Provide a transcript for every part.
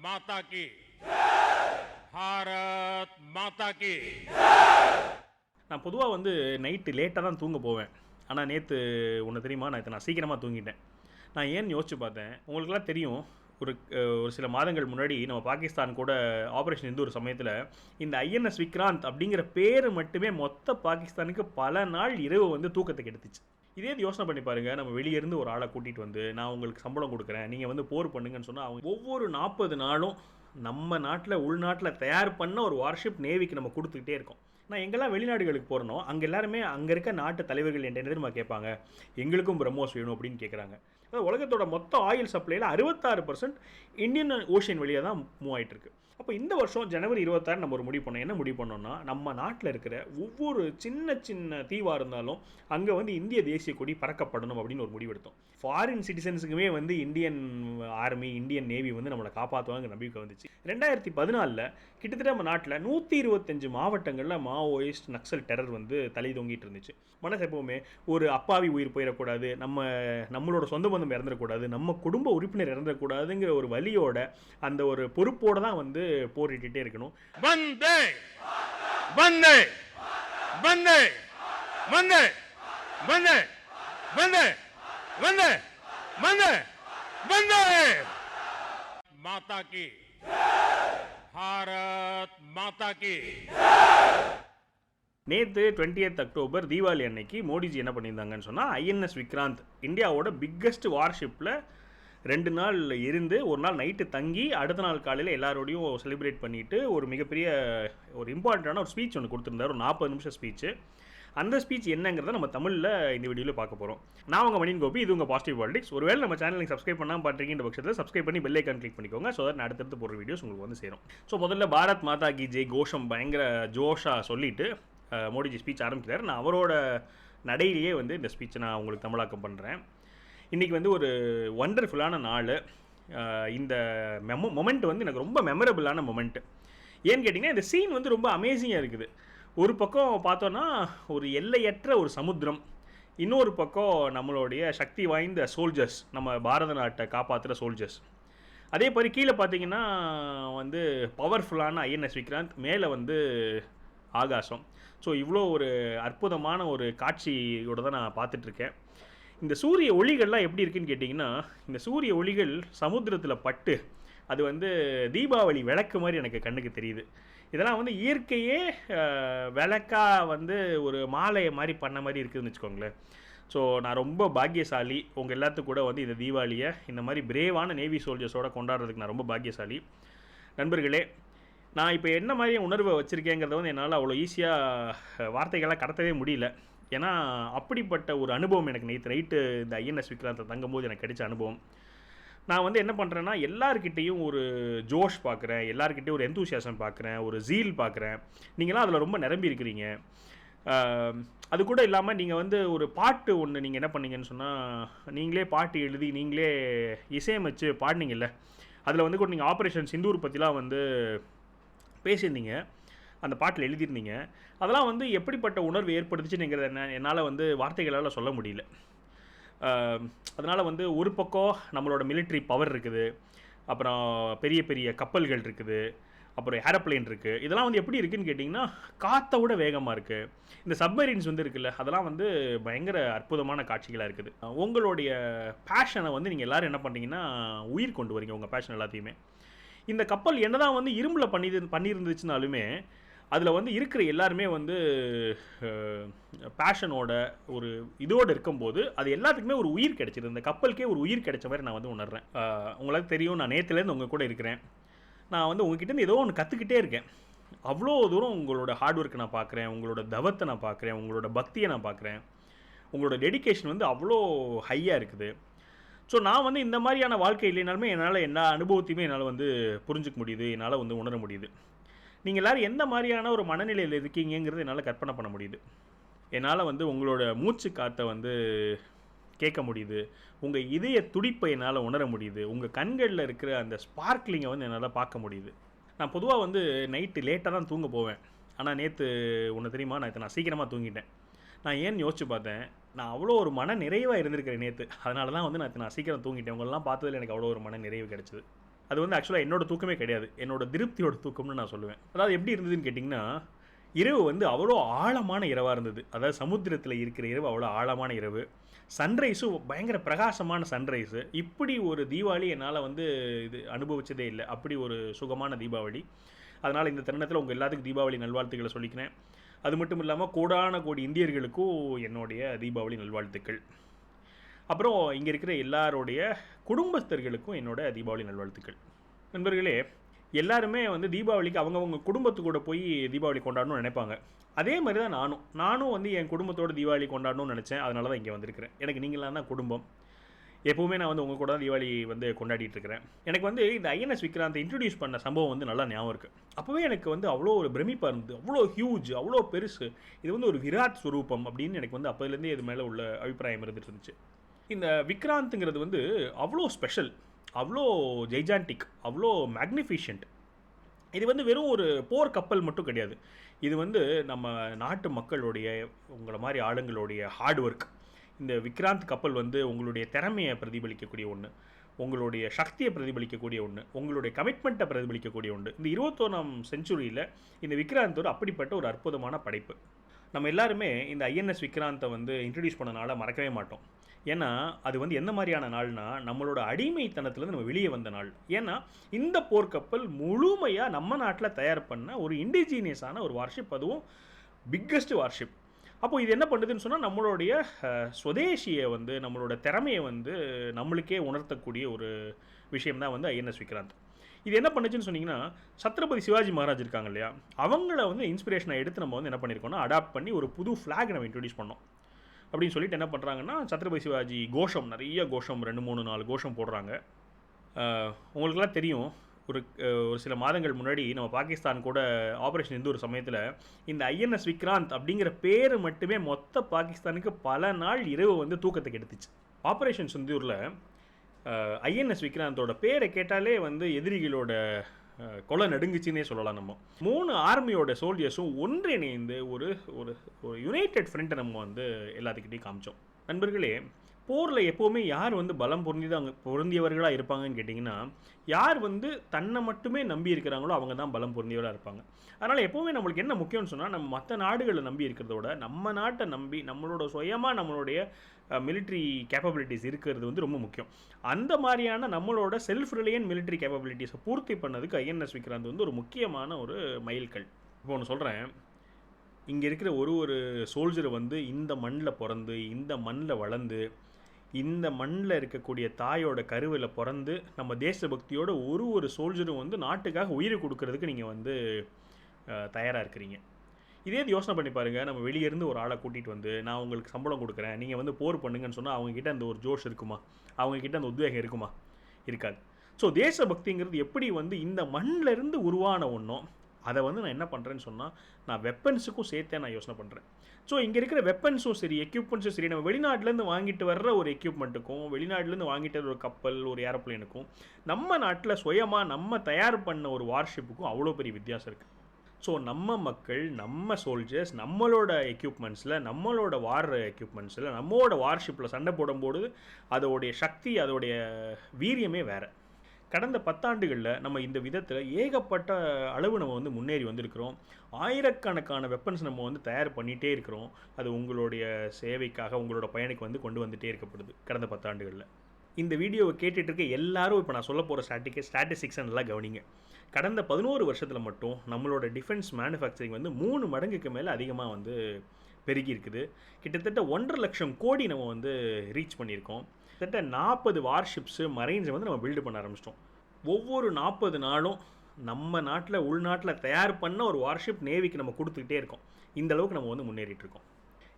माता की भारत माता की நான் பொதுவாக வந்து நைட்டு லேட்டாக தான் தூங்க போவேன் ஆனால் நேற்று ஒன்று தெரியுமா நான் நான் சீக்கிரமாக தூங்கிட்டேன் நான் ஏன்னு யோசிச்சு பார்த்தேன் உங்களுக்குலாம் தெரியும் ஒரு அஹ், ஒரு சில மாதங்கள் முன்னாடி நம்ம பாகிஸ்தான் கூட ஆப்ரேஷன் இருந்த ஒரு சமயத்தில் இந்த ஐஎன்எஸ் விக்ராந்த் அப்படிங்கிற பேர் மட்டுமே மொத்த பாகிஸ்தானுக்கு பல நாள் இரவு வந்து தூக்கத்தை கெடுத்துச்சு இதே இது யோசனை பண்ணி பாருங்கள் நம்ம வெளியேருந்து ஒரு ஆளை கூட்டிகிட்டு வந்து நான் உங்களுக்கு சம்பளம் கொடுக்குறேன். நீங்கள் வந்து போர் பண்ணுங்கன்னு சொன்னால் அவங்க ஒவ்வொரு நாற்பது நாளும் நம்ம நாட்டில் உள்நாட்டில் தயார் பண்ண ஒரு வார்ஷிப் நேவிக்கு நம்ம கொடுத்துக்கிட்டே இருக்கோம். நான் எங்கெல்லாம் வெளிநாடுகளுக்கு போகிறனோ அங்கே எல்லாருமே அங்கே இருக்க நாட்டு தலைவர்கள் என்ன தெரியுமா கேட்பாங்க? எங்களுக்கும் பிரம்மோஸ் வேணும் அப்படின்னு கேட்குறாங்க. அதாவது உலகத்தோட மொத்த ஆயில் சப்ளையில் அறுபத்தாறு பர்சன்ட் இந்தியன் ஓஷன் வழியாக தான் மூவ் ஆகிட்டு இருக்கு. அப்போ இந்த வருஷம் ஜனவரி இருபத்தாறு நம்ம ஒரு முடிவு பண்ணோம். என்ன முடிவு பண்ணோம்னா நம்ம நாட்டில் இருக்கிற ஒவ்வொரு சின்ன சின்ன தீவாக இருந்தாலும் அங்கே வந்து இந்திய தேசிய கொடி பறக்கப்படணும் அப்படின்னு ஒரு முடிவெடுத்தோம் ஃபாரின் சிட்டிசன்ஸுக்குமே வந்து இந்தியன் ஆர்மி இந்தியன் நேவி வந்து நம்மளை காப்பாற்றுவாங்க நம்பிக்கை வந்துச்சு. ரெண்டாயிரத்தி பதினாலில் கிட்டத்தட்ட நம்ம நாட்டில் நூற்றி இருபத்தஞ்சு மாவட்டங்களில் மாவோயிஸ்ட் நக்சல் டெரர் வந்து தலை தொங்கிட்டு இருந்துச்சு. மனசு எப்பவுமே ஒரு அப்பாவி உயிர் போயிடக்கூடாது நம்ம நம்மளோட சொந்த பந்தம் இறந்துடக்கூடாது நம்ம குடும்ப உறுப்பினர் இறந்துடக்கூடாதுங்கிற ஒரு வழியோட அந்த ஒரு பொறுப்போடு தான் வந்து போரிட்டுட்டே இருக்கணும். வந்தே! வந்தே! வந்தே! வந்தே! வந்தே! வந்தே! வந்தே! வந்தே! வந்தே! மாதா கி பாரத் மாதா கி நேற்று டுவெண்ட்டி அக்டோபர் தீபாவளி அன்னைக்கு மோடிஜி என்ன பண்ணியிருந்தாங்கன்னு சொன்னால் ஐஎன்எஸ் விக்ராந்த் இந்தியாவோட பிக்கஸ்ட் வார்ஷிப்பில் ரெண்டு நாள் இருந்து ஒரு நாள் நைட்டு தங்கி அடுத்த நாள் காலையில் எல்லாரோடையும் செலிப்ரேட் பண்ணிட்டு ஒரு மிகப்பெரிய ஒரு இம்பார்ட்டண்டான ஒரு ஸ்பீச் ஒன்று கொடுத்துருந்தார். ஒரு நாற்பது நிமிஷம் ஸ்பீச்சு அந்த ஸ்பீச் என்னங்கிறத நம்ம தமிழில் இந்த வீடியோவில் பார்க்க போகிறோம் நான் உங்கள் மணியன் கோபி இது உங்கள் பாசிட்டிவ் பாலிடிக்ஸ் ஒருவேளை நம்ம சேனலுக்கு சப்ஸ்கிரைப் பண்ணாமல் பார்த்துருக்கீங்க பட்சத்தில் சப்ஸ்கிரைப் பண்ணி பெல் ஐக்கான் கிளிக் பண்ணிக்கோங்க. ஸோ தட் நான் அடுத்தடுத்து போகிற வீடியோஸ் உங்களுக்கு வந்து சேரும். ஸோ முதல்ல பாரத் மாதா கி ஜெய் கோஷம் பயங்கர ஜோஷாக சொல்லிட்டு மோடிஜி ஸ்பீச் ஆரம்பிக்கிறார். நான் அவரோட நடையிலேயே வந்து இந்த ஸ்பீச்சை நான் உங்களுக்கு தமிழாக்கம் பண்ணுறேன் இன்றைக்கி வந்து ஒரு ஒண்டர்ஃபுல்லான நாள். இந்த மெமோ மொமெண்ட் வந்து எனக்கு ரொம்ப மெமரபுளான மொமெண்ட்டு ஏன்னு கேட்டிங்கன்னா இந்த சீன் வந்து ரொம்ப அமேசிங்காக இருக்குது. ஒரு பக்கம் பார்த்தோன்னா ஒரு எல்லையற்ற ஒரு சமுத்திரம். இன்னொரு பக்கம் நம்மளுடைய சக்தி வாய்ந்த சோல்ஜர்ஸ் நம்ம பாரத நாட்டை காப்பாற்றுற சோல்ஜர்ஸ் அதே மாதிரி கீழே பார்த்தீங்கன்னா வந்து பவர்ஃபுல்லான ஐஎன்எஸ் விக்ராந்த் மேலே வந்து ஆகாசம். ஸோ இவ்வளோ ஒரு அற்புதமான ஒரு காட்சியோட தான் நான் பார்த்துட்ருக்கேன் இந்த சூரிய ஒளிகள்லாம் எப்படி இருக்குன்னு கேட்டிங்கன்னா இந்த சூரிய ஒளிகள் சமுத்திரத்தில் பட்டு அது வந்து தீபாவளி விளக்கு மாதிரி எனக்கு கண்ணுக்கு தெரியுது. இதெல்லாம் வந்து இயற்கையே விளக்காக விளக்கா வந்து ஒரு மாலை மாதிரி பண்ண மாதிரி இருக்குதுன்னு வச்சுக்கோங்களேன். ஸோ நான் ரொம்ப பாக்கியசாலி. உங்கள் எல்லாத்துக்கும் கூட வந்து இந்த தீபாவளியை இந்த மாதிரி பிரேவான நேவி சோல்ஜர்ஸோட கொண்டாடுறதுக்கு நான் ரொம்ப பாக்கியசாலி. நண்பர்களே நான் இப்போ என்ன மாதிரி உணர்வை வச்சுருக்கேங்கிறத வந்து என்னால் அவ்வளோ ஈஸியாக வார்த்தைகளாக கடத்தவே முடியல. ஏன்னா அப்படிப்பட்ட ஒரு அனுபவம் எனக்கு நேற்று நைட்டு இந்த ஐஎன்எஸ் விக்ராந்தை தங்கும்போது எனக்கு கிடைச்ச அனுபவம். நான் வந்து என்ன பண்ணுறேன்னா எல்லாருக்கிட்டேயும் ஒரு ஜோஷ் பார்க்குறேன் எல்லாருக்கிட்டேயும் ஒரு எந்தூசியாசம் பார்க்குறேன் ஒரு ஜீல் பார்க்குறேன் நீங்களாம் அதில் ரொம்ப நிரம்பி இருக்கிறீங்க. அது கூட இல்லாமல் நீங்கள் வந்து ஒரு பாட்டு ஒன்று நீங்கள் என்ன பண்ணீங்கன்னு சொன்னால் நீங்களே பாட்டு எழுதி நீங்களே இசையமைச்சு பாடினீங்கல்ல அதில் வந்து கூட நீங்கள் ஆப்ரேஷன் சிந்தூர் பற்றிலாம் வந்து பேசியிருந்தீங்க. அந்த பாட்டில் எழுதியிருந்தீங்க. அதெல்லாம் வந்து எப்படிப்பட்ட உணர்வு ஏற்படுத்துச்சுங்கிறத என்ன என்னால் வந்து வார்த்தைகளால் சொல்ல முடியல. அதனால் வந்து ஒரு பக்கம் நம்மளோட மிலிட்ரி பவர் இருக்குது. அப்புறம் பெரிய பெரிய கப்பல்கள் இருக்குது. அப்புறம் ஏரோப்ளேன் இருக்குது இதெல்லாம் வந்து எப்படி இருக்குன்னு கேட்டிங்கன்னா காற்றை விட வேகமாக இருக்குது இந்த சப்மரீன்ஸ் வந்து இருக்குல்ல அதெல்லாம் வந்து பயங்கர அற்புதமான காட்சிகளாக இருக்குது. உங்களுடைய பேஷனை வந்து நீங்கள் எல்லோரும் என்ன பண்ணுறீங்கன்னா உயிர் கொண்டு வரீங்க உங்கள் பேஷன் எல்லாத்தையுமே. இந்த கப்பல் என்னதான் வந்து இரும்பில் பண்ணி பண்ணியிருந்துச்சுனாலுமே அதில் வந்து இருக்கிற எல்லாருமே வந்து பேஷனோட ஒரு இதோடு இருக்கும்போது அது எல்லாத்துக்குமே ஒரு உயிர் கிடைச்சிது. இந்த கப்பலுக்கே ஒரு உயிர் கிடைச்ச மாதிரி நான் வந்து உணர்றேன். உங்களுக்கு தெரியும் நான் நேற்றுலேருந்து உங்கள் கூட இருக்கிறேன். நான் வந்து உங்ககிட்ட ஏதோ ஒன்று கற்றுக்கிட்டே இருக்கேன். அவ்வளோ தூரம் உங்களோட ஹார்ட் ஒர்க்கை நான் பார்க்குறேன் உங்களோட தவத்தை நான் பார்க்குறேன் உங்களோட பக்தியை நான் பார்க்குறேன் உங்களோட டெடிகேஷன் வந்து அவ்வளோ ஹையாக இருக்குது. ஸோ நான் வந்து இந்த மாதிரியான வாழ்க்கை இல்லைனாலுமே என்னால் எல்லா அனுபவத்தையுமே என்னால் வந்து புரிஞ்சுக்க முடியுது என்னால் வந்து உணர முடியுது. நீங்கள் எல்லோரும் எந்த மாதிரியான ஒரு மனநிலையில் இருக்கீங்கங்கிறது என்னால் கற்பனை பண்ண முடியுது. என்னால் வந்து உங்களோட மூச்சு காற்றை வந்து கேட்க முடியுது. உங்கள் இதய துடிப்பை என்னால் உணர முடியுது. உங்கள் கண்களில் இருக்கிற அந்த ஸ்பார்க்லிங்கை வந்து என்னால் பார்க்க முடியுது. நான் பொதுவாக வந்து நைட்டு லேட்டாக தான் தூங்க போவேன். ஆனால் நேற்று ஒன்று தெரியுமா? நான் நான் சீக்கிரமாக தூங்கிட்டேன். நான் ஏன்னு யோசிச்சு பார்த்தேன். நான் அவ்வளோ ஒரு மன நிறைவாக இருந்திருக்கிறேன் நேற்று அதனால தான் வந்து நான் நான் சீக்கிரம் தூங்கிட்டேன். உங்களெல்லாம் பார்த்ததுல எனக்கு அவ்வளோ ஒரு மன நிறைவு கிடச்சிது. அது வந்து ஆக்சுவலாக என்னோட தூக்கமே கிடையாது. என்னோட திருப்தியோட தூக்கம்னு நான் சொல்லுவேன். அதாவது எப்படி இருந்ததுன்னு கேட்டிங்கன்னா இரவு வந்து அவ்வளோ ஆழமான இரவாக இருந்தது. அதாவது சமுத்திரத்தில் இருக்கிற இரவு அவ்வளோ ஆழமான இரவு. சன்ரைஸும் பயங்கர பிரகாசமான சன்ரைஸு இப்படி ஒரு தீபாவளி என்னால் வந்து இது அனுபவித்ததே இல்லை. அப்படி ஒரு சுகமான தீபாவளி. அதனால் இந்த தருணத்தில் உங்கள் எல்லாத்துக்கும் தீபாவளி நல்வாழ்த்துக்களை சொல்லிக்கிறேன். அது மட்டும் இல்லாமல் கோடான கோடி இந்தியர்களுக்கும் என்னுடைய தீபாவளி நல்வாழ்த்துக்கள். அப்புறம் இங்கே இருக்கிற எல்லாருடைய குடும்பஸ்தர்களுக்கும் என்னோட தீபாவளி நல்வாழ்த்துக்கள். நண்பர்களே எல்லாருமே வந்து தீபாவளிக்கு அவங்கவுங்க குடும்பத்து கூட போய் தீபாவளி கொண்டாடணும்னு நினைப்பாங்க. அதே மாதிரி தான் நானும். நானும் வந்து என் குடும்பத்தோட தீபாவளி கொண்டாடணும்னு நினச்சேன். அதனால தான் இங்கே வந்திருக்கிறேன். எனக்கு நீங்களாம் தான் குடும்பம். எப்போவுமே நான் வந்து உங்கள் கூட தான் தீபாவளி வந்து கொண்டாடிட்டு இருக்கிறேன். எனக்கு வந்து இந்த ஐஎன்எஸ் விக்ராந்த் இன்ட்ரடியூஸ் பண்ண சம்பவம் வந்து நல்லா ஞாபகம் இருக்குது அப்போவே எனக்கு வந்து அவ்வளோ ஒரு பிரமிப்பாக இருந்தது. அவ்வளோ ஹியூஜ் அவ்வளோ பெருசு. இது வந்து ஒரு விராட் ஸ்வரூபம் அப்படின்னு எனக்கு வந்து அப்போதுலேருந்தே இது மேலே உள்ள அபிப்பிராயம் இருந்துட்டு இருந்துச்சு. இந்த விக்ராந்த்ங்கிறது வந்து அவ்வளோ ஸ்பெஷல் அவ்வளோ ஜெய்ஜான்டிக் அவ்வளோ மேக்னிஃபிஷியன்ட் இது வந்து வெறும் ஒரு போர் கப்பல் மட்டும் கிடையாது. இது வந்து நம்ம நாட்டு மக்களுடைய உங்களை மாதிரி ஆளுங்களுடைய ஹார்ட் ஒர்க் இந்த விக்ராந்த் கப்பல் வந்து உங்களுடைய திறமையை பிரதிபலிக்கக்கூடிய ஒன்று உங்களுடைய சக்தியை பிரதிபலிக்கக்கூடிய ஒன்று உங்களுடைய கமிட்மெண்ட்டை பிரதிபலிக்கக்கூடிய ஒன்று இந்த இருபத்தோராம் செஞ்சுரியில் இந்த விக்ராந்த் ஒரு அப்படிப்பட்ட ஒரு அற்புதமான படைப்பு. நம்ம எல்லாருமே இந்த ஐஎன்எஸ் விக்ராந்தை வந்து இன்ட்ரடியூஸ் பண்ணனால மறக்கவே மாட்டோம். ஏன்னா அது வந்து எந்த மாதிரியான நாள்னா நம்மளோட அடிமைத்தனத்துலேருந்து நம்ம வெளியே வந்த நாள். ஏன்னா இந்த போர்க்கப்பல் முழுமையாக நம்ம நாட்டில் தயார் பண்ண ஒரு இண்டிஜீனியஸான ஒரு வார்ஷிப் அதுவும் பிக்கஸ்ட் வார்ஷிப் அப்போ இது என்ன பண்ணுதுன்னு சொன்னால் நம்மளுடைய சுதேசியை வந்து நம்மளோட திறமையை வந்து நம்மளுக்கே உணர்த்தக்கூடிய ஒரு விஷயம் தான் வந்து ஐஎன்எஸ் விக்ராந்த். இது என்ன பண்ணுச்சுன்னு சொன்னீங்கன்னா சத்ரபதி சிவாஜி மகாராஜ் இருக்காங்க இல்லையா? அவங்கள வந்து இன்ஸ்பிரேஷனை எடுத்து நம்ம வந்து என்ன பண்ணியிருக்கோம்னா அடாப்ட் பண்ணி ஒரு புது ஃப்ளாக் நம்ம இன்ட்ரடியூஸ் பண்ணோம். அப்படின்னு சொல்லிட்டு என்ன பண்ணுறாங்கன்னா சத்ரபதி சிவாஜி கோஷம் நிறைய கோஷம் ரெண்டு மூணு நாலு கோஷம் போடுறாங்க. உங்களுக்கெல்லாம் தெரியும் ஒரு ஒரு சில மாதங்கள் முன்னாடி நம்ம பாகிஸ்தான் கூட ஆப்ரேஷன் இந்த ஒரு சமயத்தில் இந்த ஐஎன்எஸ் விக்ராந்த் அப்படிங்கிற பேர் மட்டுமே மொத்த பாகிஸ்தானுக்கு பல நாள் இரவு வந்து தூக்கத்தை கெடுத்துச்சு. ஆப்ரேஷன் சிந்தூரில் ஐஎன்எஸ் விக்ராந்தோட பேரை கேட்டாலே வந்து எதிரிகளோட கொலை நடுங்குச்சின்னே சொல்லலாம் நம்ம. மூணு ஆர்மியோட சோல்ஜர்ஸும் ஒன்றிணைந்து ஒரு ஒரு ஒரு யுனைடெட் ஃப்ரண்ட்டை நம்ம வந்து எல்லாத்துக்கிட்டையும் காமிச்சோம். நண்பர்களே போரில் எப்போவுமே யார் வந்து பலம் பொருந்தியதாக பொருந்தியவர்களாக இருப்பாங்கன்னு கேட்டிங்கன்னா யார் வந்து தன்னை மட்டுமே நம்பி இருக்கிறாங்களோ அவங்க தான் பலம் பொருந்தியவராக இருப்பாங்க. அதனால் எப்போவுமே நம்மளுக்கு என்ன முக்கியம்னு சொன்னால் நம்ம மற்ற நாடுகளை நம்பி இருக்கிறதோட நம்ம நாட்டை நம்பி நம்மளோட சுயமாக நம்மளுடைய மிலிட்ரி கேப்பபிலிட்டிஸ் இருக்கிறது வந்து ரொம்ப முக்கியம். அந்த மாதிரியான நம்மளோட செல்ஃப் ரிலையன் மிலிட்ரி கேப்பபிலிட்டிஸை பூர்த்தி பண்ணதுக்கு ஐஎன்எஸ் விக்ராந்த் வந்து ஒரு முக்கியமான ஒரு மைல்கல். இப்போ ஒன்று சொல்கிறேன் இங்கே இருக்கிற ஒரு ஒரு சோல்ஜர் வந்து இந்த மண்ணில் பிறந்து இந்த மண்ணில் வளர்ந்து இந்த மண்ணில் இருக்கக்கூடிய தாயோட கருவில் பிறந்து நம்ம தேசபக்தியோட ஒரு ஒரு சோல்ஜரும் வந்து நாட்டுக்காக உயிரை கொடுக்கறதுக்கு நீங்கள் வந்து தயாராக இருக்கிறீங்க. இதே இது யோசனை பண்ணி பாருங்கள் நம்ம வெளியேருந்து ஒரு ஆளை கூட்டிகிட்டு வந்து நான் உங்களுக்கு சம்பளம் கொடுக்குறேன். நீங்கள் வந்து போர் பண்ணுங்கன்னு சொன்னால் அவங்கக்கிட்ட அந்த ஒரு ஜோஷ் இருக்குமா? அவங்கக்கிட்ட அந்த உத்வேகம் இருக்குமா? இருக்காது. ஸோ தேசபக்திங்கிறது எப்படி வந்து இந்த மண்ணிலிருந்து உருவான ஒன்றும் அதை வந்து நான் என்ன பண்ணுறேன்னு சொன்னால் நான் வெப்பன்ஸுக்கும் சேர்த்தே நான் யோசனை பண்ணுறேன் ஸோ இங்கே இருக்கிற வெப்பன்ஸும் சரி எக்யூப்மெண்ட்ஸும் சரி நம்ம வெளிநாட்டிலேருந்து வாங்கிட்டு வர்ற ஒரு எக்யூப்மெண்ட்டுக்கும் வெளிநாட்டிலேருந்து வாங்கிட்டு வர ஒரு கப்பல் ஒரு ஏரோப்ளேனுக்கும் நம்ம நாட்டில் சுயமாக நம்ம தயார் பண்ண ஒரு வார்ஷிப்புக்கும் அவ்வளோ பெரிய வித்தியாசம் இருக்குது ஸோ நம்ம மக்கள் நம்ம சோல்ஜர்ஸ் நம்மளோட எக்யூப்மெண்ட்ஸில் நம்மளோட வார் எக்யூப்மெண்ட்ஸில் நம்மளோட வார்ஷிப்பில் சண்டை போடும்போது அதோடைய சக்தி அதோடைய வீரியமே வேறு. கடந்த பத்தாண்டுகளில் நம்ம இந்த விதத்தில் ஏகப்பட்ட அளவு நம்ம வந்து முன்னேறி வந்திருக்கிறோம். ஆயிரக்கணக்கான வெப்பன்ஸ் நம்ம வந்து தயார் பண்ணிகிட்டே இருக்கிறோம். அது உங்களுடைய சேவைக்காக உங்களோட பயனுக்கு வந்து கொண்டு வந்துகிட்டே இருக்கப்படுது கடந்த பத்தாண்டுகளில். இந்த வீடியோவை கேட்டுட்ருக்க எல்லாரும் இப்போ நான் சொல்ல போகிற ஸ்டாட்டிக்கை ஸ்டாட்டிஸ்டிக்ஸை நல்லா கவனிங்க. கடந்த பதினோரு வருஷத்தில் மட்டும் நம்மளோட டிஃபென்ஸ் மேனுஃபேக்சரிங் வந்து மூணு மடங்குக்கு மேலே அதிகமாக வந்து பெருகி இருக்குது. கிட்டத்தட்ட ஒன்றரை லட்சம் கோடி நம்ம வந்து ரீச் பண்ணியிருக்கோம். கிட்டத்தட்ட நாற்பது வார்ஷிப்ஸு மரைன்ஸை வந்து நம்ம பில்டு பண்ண ஆரம்பிச்சிட்டோம். ஒவ்வொரு நாற்பது நாளும் நம்ம நாட்டில் உள்நாட்டில் தயார் பண்ண ஒரு வார்ஷிப் நேவிக்கு நம்ம கொடுத்துக்கிட்டே இருக்கோம். இந்த அளவுக்கு நம்ம வந்து முன்னேறிட்டு இருக்கோம்.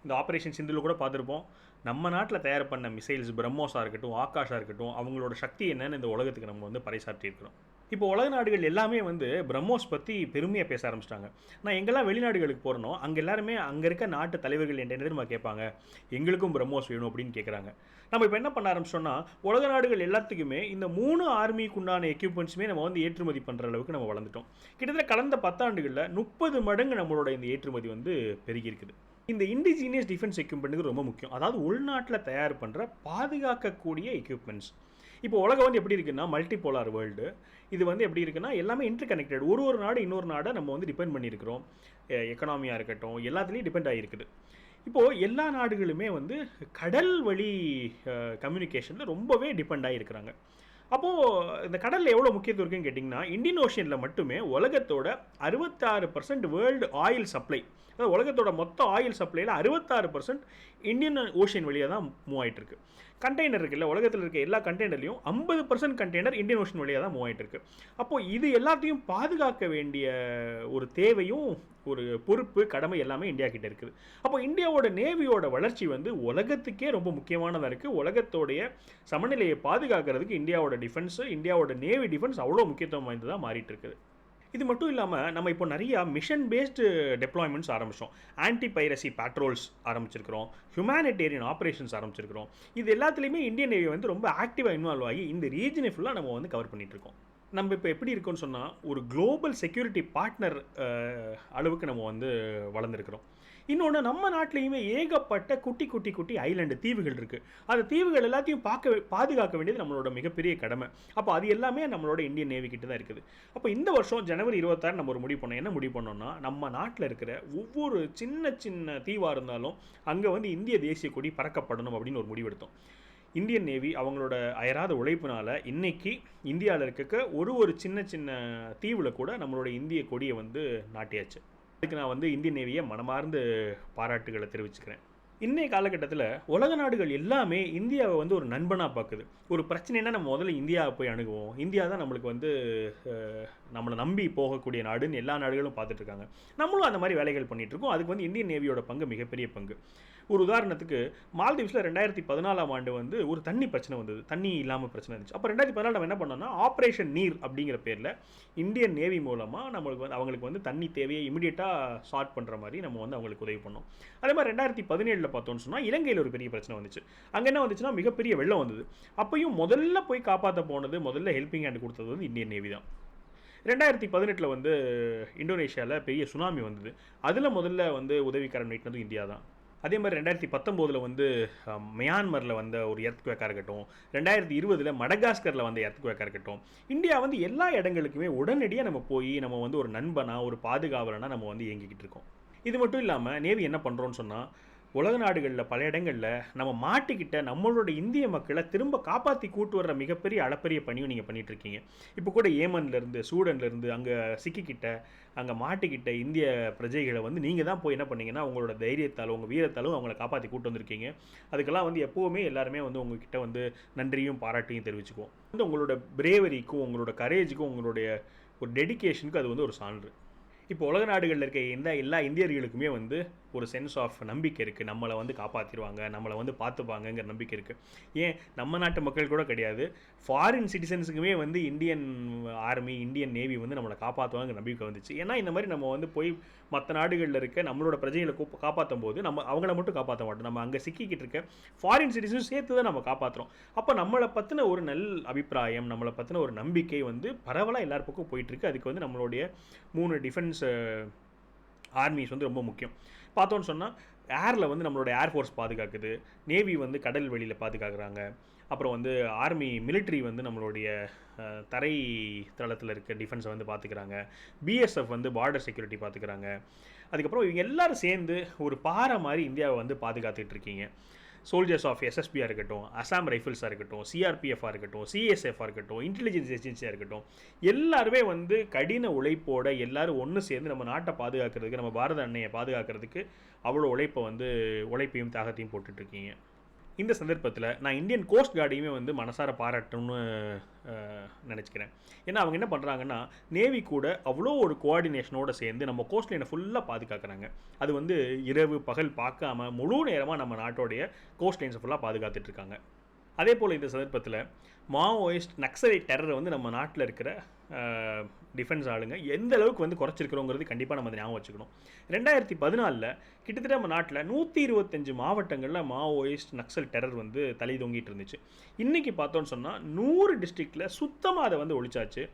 இந்த ஆப்ரேஷன் சிந்தில் கூட பார்த்துருப்போம். நம்ம நாட்டில் தயார் பண்ண மிசைல்ஸ் பிரம்மோஸாக இருக்கட்டும் ஆகாஷாக இருக்கட்டும் அவங்களோட சக்தி என்னன்னு இந்த உலகத்துக்கு நம்ம வந்து பறைசாற்றியிருக்கிறோம் இப்போ உலக நாடுகள் எல்லாமே வந்து பிரம்மோஸ் பற்றி பெருமையாக பேச ஆரம்பிச்சிட்டாங்க. நான் எங்கெல்லாம் வெளிநாடுகளுக்கு போகிறனோ அங்கே எல்லாருமே அங்கே இருக்க நாட்டு தலைவர்கள் என்ன நம்ம கேட்பாங்க. எங்களுக்கும் பிரம்மோஸ் வேணும் அப்படின்னு கேட்குறாங்க நம்ம இப்போ என்ன பண்ண ஆரம்பிச்சோம்னா உலக நாடுகள் எல்லாத்துக்குமே இந்த மூணு ஆர்மிக்கு உண்டான எக்யூப்மெண்ட்ஸுமே நம்ம வந்து ஏற்றுமதி பண்ணுற அளவுக்கு நம்ம வளர்ந்துட்டோம். கிட்டத்தட்ட கடந்த பத்தாண்டுகளில் முப்பது மடங்கு நம்மளோட இந்த ஏற்றுமதி வந்து பெருகி இருக்குது இந்த இண்டிஜீனியஸ் டிஃபென்ஸ் எக்யூப்மெண்ட்டுக்கு ரொம்ப முக்கியம். அதாவது உள்நாட்டில் தயார் பண்ணுற பாதுகாக்கக்கூடிய எக்யூப்மெண்ட்ஸ் இப்போ உலகம் வந்து எப்படி இருக்குன்னா மல்டி போலார் வேர்ல்டு இது வந்து எப்படி இருக்குன்னா எல்லாமே இன்டர் கனெக்டட் ஒரு ஒரு நாடு இன்னொரு நாடை நம்ம வந்து டிபெண்ட் பண்ணியிருக்கிறோம் எக்கனாமியாக இருக்கட்டும் எல்லாத்துலேயும் டிபெண்ட் ஆகிருக்குது இப்போது எல்லா நாடுகளுமே வந்து கடல் வழி கம்யூனிகேஷனில் ரொம்பவே டிபெண்ட் ஆகிருக்கிறாங்க அப்போது இந்த கடலில் எவ்வளோ முக்கியத்துவம் இருக்குன்னு கேட்டிங்கன்னா இந்தியன் ஓஷனில் மட்டுமே உலகத்தோட அறுபத்தாறு பர்சன்ட் வேர்ல்டு ஆயில் சப்ளை அதாவது உலகத்தோட மொத்த ஆயில் சப்ளையில் அறுபத்தாறு பர்சன்ட் இந்தியன் ஓஷன் வழியாக தான் மூவ் ஆகிட்டுருக்கு கண்டெய்னர் இருக்குல்ல உலகத்தில் இருக்க எல்லா கண்டெய்னர்லையும் ஐம்பது பர்சன்ட் கண்டெய்னர் இந்தியன் ஓஷன் வழியாக தான் மூவ் ஆகிட்டுருக்கு அப்போது இது எல்லாத்தையும் பாதுகாக்க வேண்டிய ஒரு தேவையும் ஒரு பொறுப்பு கடமை எல்லாமே இந்தியா கிட்ட இருக்குது. அப்போ இந்தியாவோட நேவியோட வளர்ச்சி வந்து உலகத்துக்கே ரொம்ப முக்கியமானதாக இருக்குது உலகத்தோடைய சமநிலையை பாதுகாக்கிறதுக்கு இந்தியாவோட டிஃபென்ஸு இந்தியாவோட நேவி டிஃபென்ஸ் அவ்வளோ முக்கியத்துவம் வாய்ந்ததாக மாறிட்டு இருக்குது இது மட்டும் இல்லாமல் நம்ம இப்போ நிறையா மிஷன் பேஸ்டு டெப்ளாய்மெண்ட்ஸ் ஆரம்பித்தோம் ஆன்டி பைரசி பேட்ரோல்ஸ் ஆரம்பிச்சிருக்கிறோம். ஹியூமானிட்டேரியன் ஆப்ரேஷன்ஸ் ஆரம்பிச்சிருக்கிறோம். இது எல்லாத்துலேயுமே இந்தியன் நேவி வந்து ரொம்ப ஆக்டிவாக இன்வால்வ் ஆகி இந்த ரீஜனை ஃபுல்லாக நம்ம வந்து கவர் பண்ணிகிட்ருக்கோம் இருக்கோம் நம்ம இப்போ எப்படி இருக்கோம்னு சொன்னால் ஒரு குளோபல் செக்யூரிட்டி பார்ட்னர் அளவுக்கு நம்ம வந்து வளர்ந்துருக்கிறோம். இன்னொன்று நம்ம நாட்டிலையுமே ஏகப்பட்ட குட்டி குட்டி குட்டி ஐலண்டு தீவுகள் இருக்குது அந்த தீவுகள் எல்லாத்தையும் பார்க்க பாதுகாக்க வேண்டியது நம்மளோட மிகப்பெரிய கடமை. அப்போ அது எல்லாமே நம்மளோட இந்தியன் நேவி கிட்ட தான் இருக்குது. அப்போ இந்த வருஷம் ஜனவரி இருபத்தாறு நம்ம ஒரு முடிவு பண்ணோம். என்ன முடிவு பண்ணோம்னா நம்ம நாட்டில் இருக்கிற ஒவ்வொரு சின்ன சின்ன தீவாக இருந்தாலும் அங்கே வந்து இந்திய தேசிய கொடி பறக்கப்படணும் அப்படின்னு ஒரு முடிவெடுத்தோம் இந்தியன் நேவி அவங்களோட அயராத உழைப்பினால் இன்னைக்கு இந்தியாவில் இருக்க ஒரு ஒரு சின்ன சின்ன தீவில் கூட நம்மளோட இந்திய கொடியை வந்து நாட்டியாச்சு. அதுக்கு நான் வந்து இந்தியன் நேவியை மனமார்ந்து பாராட்டுகளை தெரிவிச்சுக்கிறேன். இன்றைய காலகட்டத்தில் உலக நாடுகள் எல்லாமே இந்தியாவை வந்து ஒரு நண்பனாக பார்க்குது ஒரு பிரச்சனைனா நம்ம முதல்ல இந்தியாவை போய் அணுகுவோம். இந்தியா தான் நம்மளுக்கு வந்து நம்மளை நம்பி போகக்கூடிய நாடுன்னு எல்லா நாடுகளும் பார்த்துட்ருக்காங்க நம்மளும் அந்த மாதிரி வேலைகள் பண்ணிகிட்ருக்கோம் இருக்கோம். அதுக்கு வந்து இந்தியன் நேவியோட பங்கு மிகப்பெரிய பங்கு. ஒரு உதாரணத்துக்கு மால்தீவ்ஸில் ரெண்டாயிரத்தி பதினாலாம் ஆண்டு வந்து ஒரு தண்ணி பிரச்சனை வந்தது. தண்ணி இல்லாமல் பிரச்சனை இருந்துச்சு. அப்போ ரெண்டாயிரத்தி பதினாலு நம்ம என்ன பண்ணோம்னா ஆப்ரேஷன் நீர் அப்படிங்கிற பேரில் இந்தியன் நேவி மூலமாக நம்மளுக்கு வந்து அவங்களுக்கு வந்து தண்ணி தேவையை இமிடியேட்டாக ஷார்ட் பண்ணுற மாதிரி நம்ம வந்து அவங்களுக்கு உதவி பண்ணோம். அதே மாதிரி ரெண்டாயிரத்தி பதினேழில் பார்த்தோம்னு சொன்னால் இலங்கையில் ஒரு பெரிய பிரச்சனை வந்துச்சு. அங்கே என்ன வந்துச்சுன்னா மிகப்பெரிய வெள்ளம் வந்தது. அப்பையும் முதல்ல போய் காப்பாற்ற போனது முதல்ல ஹெல்பிங் ஹேண்ட் கொடுத்தது வந்து இந்தியன் நேவி தான். ரெண்டாயிரத்தி பதினெட்டில் வந்து இந்தோனேஷியாவில் பெரிய சுனாமி வந்தது. அதில் முதல்ல வந்து உதவிக்காரன் நீட்டினதும் இந்தியா தான். அதே மாதிரி ரெண்டாயிரத்தி பத்தொம்போதில் வந்து மியான்மரில் வந்த ஒரு எர்த்குவேக்காக இருக்கட்டும் ரெண்டாயிரத்தி இருபதில் மடகாஸ்கரில் வந்த எர்த்குவேக்காக இருக்கட்டும் இந்தியா வந்து எல்லா இடங்களுக்குமே உடனடியாக நம்ம போய் நம்ம வந்து ஒரு நண்பனாக ஒரு பாதுகாவலனாக நம்ம வந்து இயங்கிக்கிட்டு இருக்கோம். இது மட்டும் இல்லாமல் நேவி என்ன பண்ணுறோன்னு சொன்னால் உலக நாடுகளில் பல இடங்களில் நம்ம மாட்டிக்கிட்ட நம்மளோட இந்திய மக்களை திரும்ப காப்பாற்றி கூட்டு வர்ற மிகப்பெரிய அளப்பரிய பணியும் நீங்கள் பண்ணிகிட்டு இருக்கீங்க இப்போ கூட ஏமன்லேருந்து சூடன்லேருந்து அங்கே சிக்கிக்கிட்ட அங்கே மாட்டிக்கிட்ட இந்திய பிரஜைகளை வந்து நீங்கள் தான் போய் என்ன பண்ணீங்கன்னா உங்களோட தைரியத்தாலும் உங்கள் வீரத்தாலும் அவங்கள காப்பாற்றி கூட்டு வந்திருக்கீங்க. அதுக்கெல்லாம் வந்து எப்போவுமே எல்லாருமே வந்து உங்ககிட்ட வந்து நன்றியும் பாராட்டியும் தெரிவிச்சுக்குவோம். வந்து உங்களோட பிரேவரிக்கும் உங்களோட கரேஜுக்கும் உங்களுடைய ஒரு டெடிக்கேஷனுக்கு அது வந்து ஒரு சான்று. இப்போ உலக நாடுகளில் இருக்க எந்த எல்லா இந்தியர்களுக்குமே வந்து ஒரு சென்ஸ் ஆஃப் நம்பிக்கை இருக்குது நம்மளை வந்து காப்பாற்றிடுவாங்க நம்மளை வந்து பார்த்துப்பாங்கங்கிற நம்பிக்கை இருக்குது ஏன்? நம்ம நாட்டு மக்கள் கூட கிடையாது. ஃபாரின் சிட்டிசன்ஸுக்குமே வந்து இந்தியன் ஆர்மி இந்தியன் நேவி வந்து நம்மளை காப்பாற்றுவாங்கிற நம்பிக்கை வந்துச்சு. ஏன்னா இந்த மாதிரி நம்ம வந்து போய் மற்ற நாடுகளில் இருக்க நம்மளோட பிரஜைகளை கூப்ப- காப்பாற்றும் போது நம்ம அவங்கள மட்டும் காப்பாற்ற மாட்டோம். நம்ம அங்கே சிக்கிக்கிட்டு இருக்க ஃபாரின் சிட்டிசன் சேர்த்து தான் நம்ம காப்பாற்றுறோம் அப்போ நம்மளை பற்றின ஒரு நல் அபிப்பிராயம் நம்மளை பற்றின ஒரு நம்பிக்கை வந்து பரவலாக எல்லார் பக்கம் போயிட்டுருக்கு அதுக்கு வந்து நம்மளுடைய மூணு டிஃபென்ஸ் ஆர்மிஸ் uh, வந்து ரொம்ப முக்கியம். பார்த்தோன்னு சொன்னால் ஏரில் வந்து நம்மளோட ஏர்ஃபோர்ஸ் பாதுகாக்குது. நேவி வந்து கடல் வெளியில் பாதுகாக்கிறாங்க. அப்புறம் வந்து ஆர்மி மிலிட்ரி வந்து நம்மளுடைய தரை தளத்தில் இருக்க டிஃபென்ஸை வந்து பார்த்துக்கிறாங்க பிஎஸ்எஃப் வந்து பார்டர் செக்யூரிட்டி பார்த்துக்கிறாங்க அதுக்கப்புறம் இவங்க எல்லாரும் சேர்ந்து ஒரு பாறை மாதிரி இந்தியாவை வந்து பாதுகாத்துட்டு இருக்கீங்க. சோல்ஜர்ஸ் ஆஃப் எஸ்எஸ்பியாக இருக்கட்டும் அசாம் ரைஃபிள்ஸாக இருக்கட்டும் சிஆர்பிஎஃபாக இருக்கட்டும் சிஎஸ்எஃபாக இருக்கட்டும் இன்டெலிஜென்ஸ் ஏஜென்சியாக இருக்கட்டும் எல்லாருமே வந்து கடின உழைப்போட எல்லாரும் ஒன்று சேர்ந்து நம்ம நாட்டை பாதுகாக்கிறதுக்கு நம்ம பாரத அன்னையை பாதுகாக்கிறதுக்கு அவ்வளோ உழைப்பை வந்து உழைப்பையும் தாகத்தையும் போட்டுட்ருக்கீங்க இந்த சந்தர்ப்பத்தில் நான் இந்தியன் கோஸ்ட் கார்டையுமே வந்து மனசார பாராட்டணும்னு நினச்சிக்கிறேன். ஏன்னா அவங்க என்ன பண்ணுறாங்கன்னா நேவி கூட அவ்வளோ ஒரு கோஆர்டினேஷனோடு சேர்ந்து நம்ம கோஸ்ட் லைனை ஃபுல்லாக பாதுகாக்கிறாங்க. அது வந்து இரவு பகல் பார்க்காம முழு நேரமாக நம்ம நாட்டோடைய கோஸ்ட் லைன்ஸை ஃபுல்லாக பாதுகாத்துட்ருக்காங்க அதே போல் இந்த சந்தர்ப்பத்தில் மாவோயிஸ்ட் நக்சலை டெரரை வந்து நம்ம நாட்டில் இருக்கிற டிஃபென்ஸ் ஆளுங்க எந்த அளவுக்கு வந்து குறைச்சிருக்கிறோங்கிறது கண்டிப்பாக நம்ம அதை ஞாபகம் வச்சுக்கணும். ரெண்டாயிரத்தி பதினாலில் கிட்டத்தட்ட நம்ம நாட்டில் நூற்றி இருபத்தஞ்சு மாவட்டங்களில் மாவோயிஸ்ட் நக்சல் டெரர் வந்து தலை தொங்கிட்டு இருந்துச்சு. இன்றைக்கி பார்த்தோன்னு சொன்னால் நூறு டிஸ்ட்ரிக்டில் சுத்தமாக அதை வந்து ஒழிச்சாச்சு.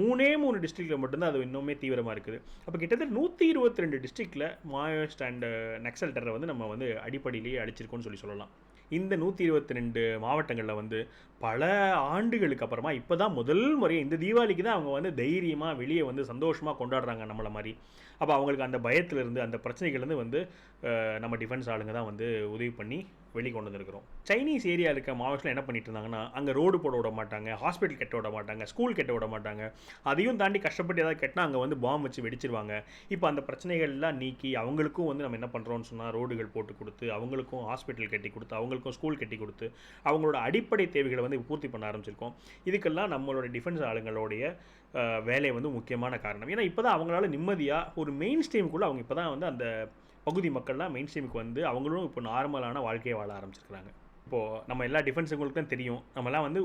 மூணே மூணு டிஸ்ட்ரிக்டில் மட்டும்தான் அது இன்னுமே தீவிரமாக இருக்குது. அப்போ கிட்டத்தட்ட நூற்றி இருபத்தி ரெண்டு டிஸ்ட்ரிக்டில் மாவோயிஸ்ட் அண்ட் நக்சல் டெரரை வந்து நம்ம வந்து அடிப்படையிலேயே அழிச்சிருக்கோன்னு சொல்லி சொல்லலாம். இந்த நூற்றி இருபத்தி ரெண்டு மாவட்டங்களில் வந்து பல ஆண்டுகளுக்கு அப்புறமா இப்போ தான் முதல் முறை இந்த தீபாவளிக்கு தான் அவங்க வந்து தைரியமாக வெளியே வந்து சந்தோஷமாக கொண்டாடுறாங்க நம்மளை மாதிரி. அப்போ அவங்களுக்கு அந்த பயத்திலிருந்து அந்த பிரச்சனைகள்லேருந்து வந்து நம்ம டிஃபென்ஸ் ஆளுங்க தான் வந்து உதவி பண்ணி வெளியே கொண்டு வந்திருக்கிறோம். சைனீஸ் ஏரியா இருக்க மாவட்டத்தில் என்ன பண்ணிட்டு இருந்தாங்கன்னா அங்கே ரோடு போட விட மாட்டாங்க ஹாஸ்பிட்டல் கட்ட விட மாட்டாங்க ஸ்கூல் கட்ட விட மாட்டாங்க. அதையும் தாண்டி கஷ்டப்பட்டு ஏதாவது கட்டினா அங்கே வந்து பாம் வச்சு வெடிச்சிருவாங்க. இப்போ அந்த பிரச்சனைகள்லாம் நீக்கி அவங்களுக்கும் வந்து நம்ம என்ன பண்ணுறோம்னு சொன்னால் ரோடுகள் போட்டு கொடுத்து அவங்களுக்கும் ஹாஸ்பிட்டல் கட்டி கொடுத்து அவங்களுக்கும் ஸ்கூல் கட்டி கொடுத்து அவங்களோட அடிப்படை தேவைகளை வந்து பூர்த்தி பண்ண ஆரம்பிச்சிருக்கோம். இதுக்கெல்லாம் நம்மளோட டிஃபென்ஸ் ஆளுங்களுடைய வேலை வந்து முக்கியமான காரணம். ஏன்னா இப்போ தான் அவங்களால நிம்மதியாக ஒரு மெயின் ஸ்ட்ரீமுக்குள்ளே அவங்க இப்போ தான் வந்து அந்த பகுதி மக்கள்லாம் மெயின் ஸ்ட்ரீமுக்கு வந்து அவங்களும் இப்போ நார்மலான வாழ்க்கையை வாழ ஆரம்பிச்சிருக்கிறாங்க. இப்போது நம்ம எல்லா டிஃபென்ஸுங்களுக்கு தான் தெரியும். நம்மலாம் வந்து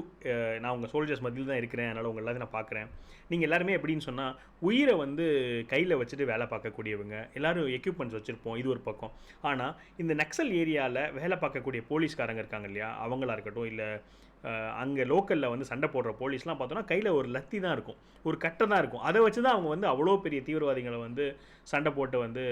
நான் உங்கள் சோல்ஜர்ஸ் மத்தியில் தான் இருக்கிறேன். அதனால் உங்கள் எல்லாத்தையும் நான் பார்க்குறேன். நீங்கள் எல்லாருமே எப்படின்னு சொன்னால் உயிரை வந்து கையில் வச்சுட்டு வேலை பார்க்கக்கூடியவங்க. எல்லாரும் எக்யூப்மெண்ட்ஸ் வச்சுருப்போம். இது ஒரு பக்கம். ஆனால் இந்த நக்சல் ஏரியாவில் வேலை பார்க்கக்கூடிய போலீஸ்காரங்க இருக்காங்க இல்லையா? அவங்களா இருக்கட்டும் இல்லை அங்கே லோக்கலில் வந்து சண்டை போடுற போலீஸ்லாம் பார்த்தோன்னா கையில் ஒரு லத்தி தான் இருக்கும். ஒரு கட்டை தான் இருக்கும். அதை வச்சு தான் அவங்க வந்து அவ்வளோ பெரிய தீவிரவாதிகளை வந்து சண்டை போட்டு வந்து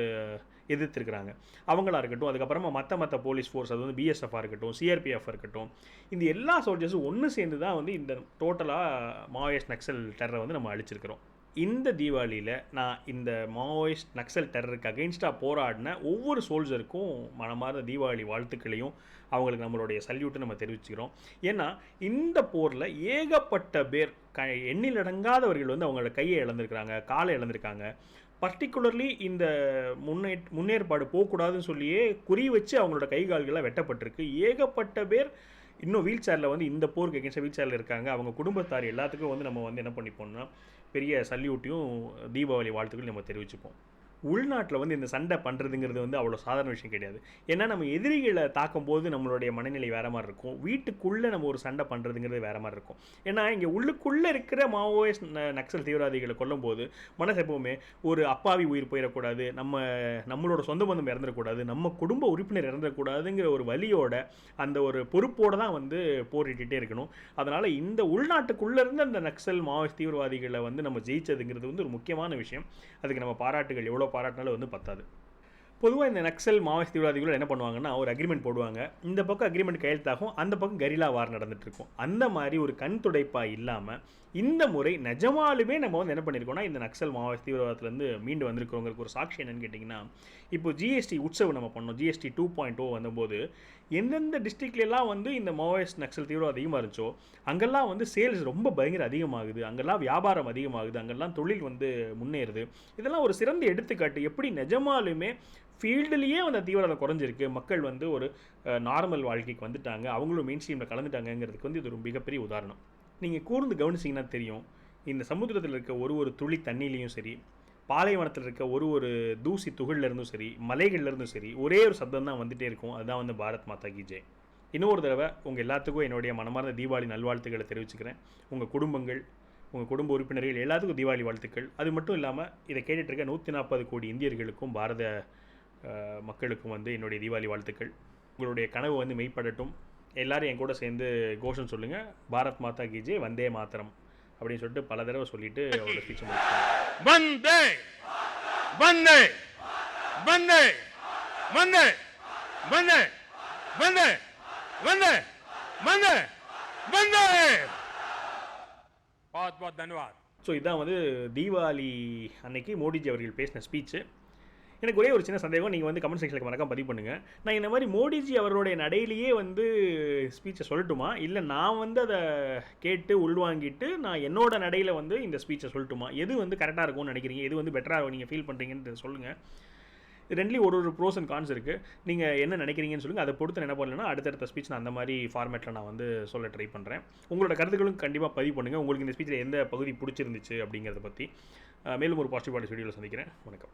எதிர்த்துருக்குறாங்க. அவங்களா இருக்கட்டும் அதுக்கப்புறமா மற்ற மற்ற போலீஸ் ஃபோர்ஸ் அது வந்து பிஎஸ்எஃபாக இருக்கட்டும் சிஆர்பிஎஃப் இருக்கட்டும் இந்த எல்லா சோல்ஜர்ஸும் ஒன்று சேர்ந்து தான் வந்து இந்த டோட்டலாக மாவோயிஸ்ட் நக்சல் டெரரை வந்து நம்ம அழிச்சிருக்கிறோம். இந்த தீபாவளியில் நான் இந்த மாவோயிஸ்ட் நக்சல் டெரருக்கு அகெயின்ஸ்டாக போராடின ஒவ்வொரு சோல்ஜருக்கும் மனமார்ந்த தீபாவளி வாழ்த்துக்களையும் அவங்களுக்கு நம்மளுடைய சல்யூட்டை நம்ம தெரிவிச்சுக்கிறோம். ஏன்னா இந்த போரில் ஏகப்பட்ட பேர் க எண்ணிலடங்காதவர்கள் வந்து அவங்களோட கையை இழந்திருக்கிறாங்க காலை இழந்திருக்காங்க. பர்டிகுலர்லி இந்த முன்னே முன்னேற்பாடு போகக்கூடாதுன்னு சொல்லியே குறி வச்சு அவங்களோட கை கால்கள்லாம் வெட்டப்பட்டிருக்கு. ஏகப்பட்ட பேர் இன்னும் வீல் சேரில் வந்து இந்த போருக்கு எகேன்ஸ்ட் வீல் சேரில் இருக்காங்க. அவங்க குடும்பத்தார் எல்லாத்துக்கும் வந்து நம்ம வந்து என்ன பண்ணிப்போம்னா பெரிய சல்யூட்டையும் தீபாவளி வாழ்த்துக்கள் நம்ம தெரிவிச்சுப்போம். உள்நாட்டில் வந்து இந்த சண்டை பண்ணுறதுங்கிறது வந்து அவ்வளோ சாதாரண விஷயம் கிடையாது. ஏன்னா நம்ம எதிரிகளை தாக்கும் போது நம்மளுடைய மனநிலை வேறு மாதிரி இருக்கும். வீட்டுக்குள்ளே நம்ம ஒரு சண்டை பண்ணுறதுங்கிறது வேறு மாதிரி இருக்கும். ஏன்னா இங்கே உள்ளுக்குள்ளே இருக்கிற மாவோயிஸ்ட் நக்சல் தீவிரவாதிகளை கொல்லும்போது மனசு எப்பவுமே ஒரு அப்பாவி உயிர் போயிடக்கூடாது நம்ம நம்மளோட சொந்த பந்தம் இறந்துடக்கூடாது நம்ம குடும்ப உறுப்பினர் இறந்துடக்கூடாதுங்கிற ஒரு வழியோட அந்த ஒரு பொறுப்போடு தான் வந்து போரிட்டுகிட்டே இருக்கணும். அதனால் இந்த உள்நாட்டுக்குள்ளே இருந்து அந்த நக்சல் மாவோயிஸ்ட் தீவிரவாதிகளை வந்து நம்ம ஜெயிச்சதுங்கிறது வந்து ஒரு முக்கியமான விஷயம். அதுக்கு நம்ம பாராட்டுகள் எவ்வளோ பாராட்டினாலும் வந்து பத்தாது. பொதுவாக இந்த நக்சல் மாவோயிஸ்ட் தீவிரவாதிகள் என்ன பண்ணுவாங்கன்னா ஒரு அக்ரிமெண்ட் போடுவாங்க. இந்த பக்கம் அக்ரிமெண்ட் கையெழுத்தாகும் அந்த பக்கம் கரிலா வார் நடந்துட்டு இருக்கும். அந்த மாதிரி ஒரு கண் துடைப்பாக இல்லாமல் இந்த முறை நிஜமாலுமே நம்ம வந்து என்ன பண்ணியிருக்கோம்னா இந்த நக்சல் மாவோயிஸ்ட் தீவிரவாதத்துலேருந்து மீண்டு வந்திருக்கிறவங்களுக்கு ஒரு சாட்சி என்னன்னு கேட்டிங்கன்னா இப்போ ஜிஎஸ்டி உற்சவம் நம்ம பண்ணோம். GST two point O oh வந்தபோது எந்தெந்த டிஸ்ட்ரிக்ட்லாம் வந்து இந்த மாவோயிஸ்ட் நக்சல் தீவிரம் அதிகமாக இருந்துச்சோ அங்கெல்லாம் வந்து சேல்ஸ் ரொம்ப பயங்கர அதிகமாகுது. அங்கெல்லாம் வியாபாரம் அதிகமாகுது. அங்கெல்லாம் தொழில் வந்து முன்னேறுது. இதெல்லாம் ஒரு சிறந்த எடுத்துக்காட்டு. எப்படி நிஜமாலுமே ஃபீல்டுலேயே அந்த தீவிரவாதம் குறைஞ்சிருக்கு. மக்கள் வந்து ஒரு நார்மல் வாழ்க்கைக்கு வந்துட்டாங்க. அவங்களும் மெயின் ஸ்ட்ரீமில் கலந்துட்டாங்கங்கிறதுக்கு வந்து இது ஒரு மிகப்பெரிய உதாரணம். நீங்கள் கூர்ந்து கவனிச்சிங்கன்னா தெரியும். இந்த சமுத்திரத்தில் இருக்க ஒரு ஒரு துளி தண்ணிலையும் சரி பாலைவனத்தில் இருக்க ஒரு ஒரு தூசி துகள்லேருந்தும் சரி மலைகள்லேருந்தும் சரி ஒரே ஒரு சப்தம் தான் வந்துகிட்டே இருக்கும். அதுதான் வந்து பாரத் மாதா கி ஜெய். இன்னொரு தடவை உங்கள் எல்லாத்துக்கும் என்னுடைய மனமார்ந்த தீபாவளி நல்வாழ்த்துக்களை தெரிவிச்சுக்கிறேன். உங்கள் குடும்பங்கள் உங்கள் குடும்ப உறுப்பினர்கள் எல்லாத்துக்கும் தீபாவளி வாழ்த்துக்கள். அது மட்டும் இல்லாமல் இதை கேட்டுட்டு இருக்க நூற்றி நாற்பது கோடி இந்தியர்களுக்கும் பாரத மக்களுக்கும் வந்து என்னுடைய தீபாவளி வாழ்த்துக்கள். உங்களுடைய கனவு வந்து மெய்ப்படட்டும். எல்லோரும் என் கூட சேர்ந்து கோஷம் சொல்லுங்கள் பாரத் மாதா கிஜே வந்தே மாத்திரம் அப்படின்னு சொல்லிட்டு பல தடவை சொல்லிட்டு அவரோட ஸ்பீச் வந்தே! வந்தே! வந்தே! வந்தே! வந்தே! வந்தே! வந்தே! வந்தே! வந்தே! பாத் பாத் தன்வாத் ஸோ இதான் வந்து தீபாவளி அன்னைக்கு மோடிஜி அவர்கள் பேசின ஸ்பீச்சு எனக்கு ஒரே ஒரு சின்ன சந்தேகம் நீங்கள் வந்து கமெண்ட் செக்ஷனில் மறக்காம பதிவு பண்ணுங்கள் நான் இந்த மாதிரி மோடிஜி அவருடைய நடையிலேயே வந்து ஸ்பீச்சை சொல்லட்டுமா? இல்லை நான் வந்து அதை கேட்டு உள்வாங்கிட்டு நான் என்னோட நடையில் வந்து இந்த ஸ்பீச்சை சொல்லட்டுமா? எது வந்து கரெக்டாக இருக்கும்னு நினைக்கிறீங்க? எது வந்து பெட்டராக நீங்கள் ஃபீல் பண்ணுறீங்கன்னு சொல்லுங்கள் ரெண்டுலேயும் ஒரு ஒரு ப்ரோஸ் அண்ட் கான்ஸ் இருக்குது நீங்கள் என்ன நினைக்கிறீங்கன்னு சொல்லுங்கள் அதை பொறுத்து என்ன பண்ணலன்னா அடுத்தடுத்த ஸ்பீச் நான் அந்த மாதிரி ஃபார்மேட்டில் நான் வந்து சொல்ல ட்ரை பண்ணுறேன் உங்களோட கருத்துக்களும் கண்டிப்பாக பதிவு பண்ணுங்கள் உங்களுக்கு இந்த ஸ்பீச்சில் எந்த பகுதி பிடிச்சிருந்துச்சு அப்படிங்கிறத பற்றி மேலும் ஒரு பாசிட்டிவ் பாடி வீடியோவில் சந்திக்கிறேன். வணக்கம்.